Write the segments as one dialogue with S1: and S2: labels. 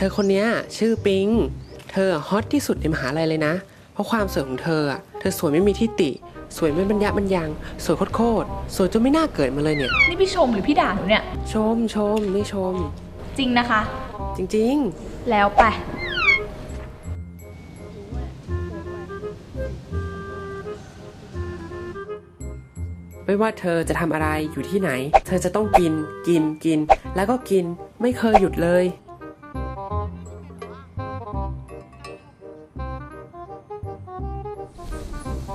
S1: เธอคนเนี้ยชื่อปิง เธอฮอตที่สุดในมหาลัยเลยนะ เพราะความสวยของเธออะเธอสวยไม่มีที่ติ สวยไม่บรรยะบรรยังสวยโคตรๆสวยจนไม่น่าเกิดมาเลยเนี่ย
S2: นี่พี่ชมหรือพี่ด่าหนูเนี่ย
S1: ชมชมนี่ชม
S2: จริงนะคะ
S1: จริง
S2: แล้วไป
S1: ๆไม่ว่าเธอจะทำอะไรอยู่ที่ไหน เธอจะต้องกินกินกิน แล้วก็กินไม่เคยหยุดเลย แต่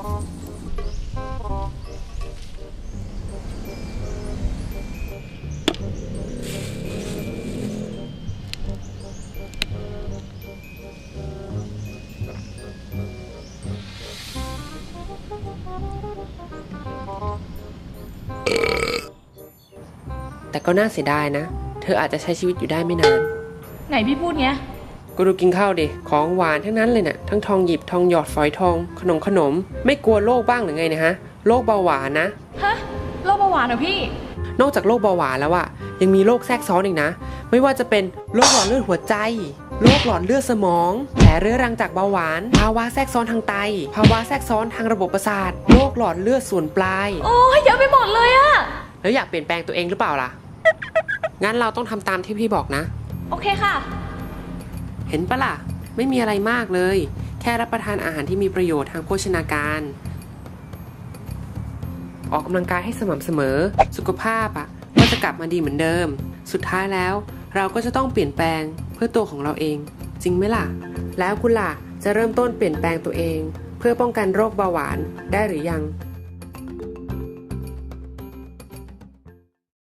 S1: ก็น่าเสียดายนะ เธออาจจะใช้ชีวิตอยู่ได้ไม่นาน
S2: ไหนพี่พูดเงี้ย
S1: ก็ดูกินข้าวดิของหวานทั้งนั้นเลยน่ะทั้งทองหยิบทองหยอดฝอยทอง ขนมขนม ไม่กลัวโรคบ้างหรือไงเนะฮะโรคเบาหวานนะ
S2: ฮะโรคเบาหวานเหรอพี่
S1: นอกจากโรคเบาหวานแล้วอะยังมีโรคแทรกซ้อนอีกนะ ไม่ว่าจะเป็นโรคหลอดเลือดหัวใจโรคหลอดเลือดสมอง แผลเรื้อรังจากเบาหวาน ภาวะแทรกซ้อนทางไต ภาวะแทรกซ้อนทางระบบประสาท โรคหลอดเลือดส่วนปลาย
S2: โอ้ยเยอะไปหมดเลยอะ
S1: แล้วอยากเปลี่ยนแปลงตัวเองหรือเปล่าล่ะ งั้นเราต้องทำตามที่พี่บอกนะ
S2: โอเคค่ะ
S1: เห็นปะล่ะ ไม่มีอะไรมากเลย แค่รับประทานอาหารที่มีประโยชน์ทางโภชนาการ ออกกำลังกายให้สม่ำเสมอ สุขภาพอะก็จะกลับมาดีเหมือนเดิม สุดท้ายแล้ว เราก็จะต้องเปลี่ยนแปลงเพื่อตัวของเราเอง จริงไหมล่ะ แล้วคุณล่ะจะเริ่มต้นเปลี่ยนแปลงตัวเอง เพื่อป้องกันโรคเบาหวานได้หรือยัง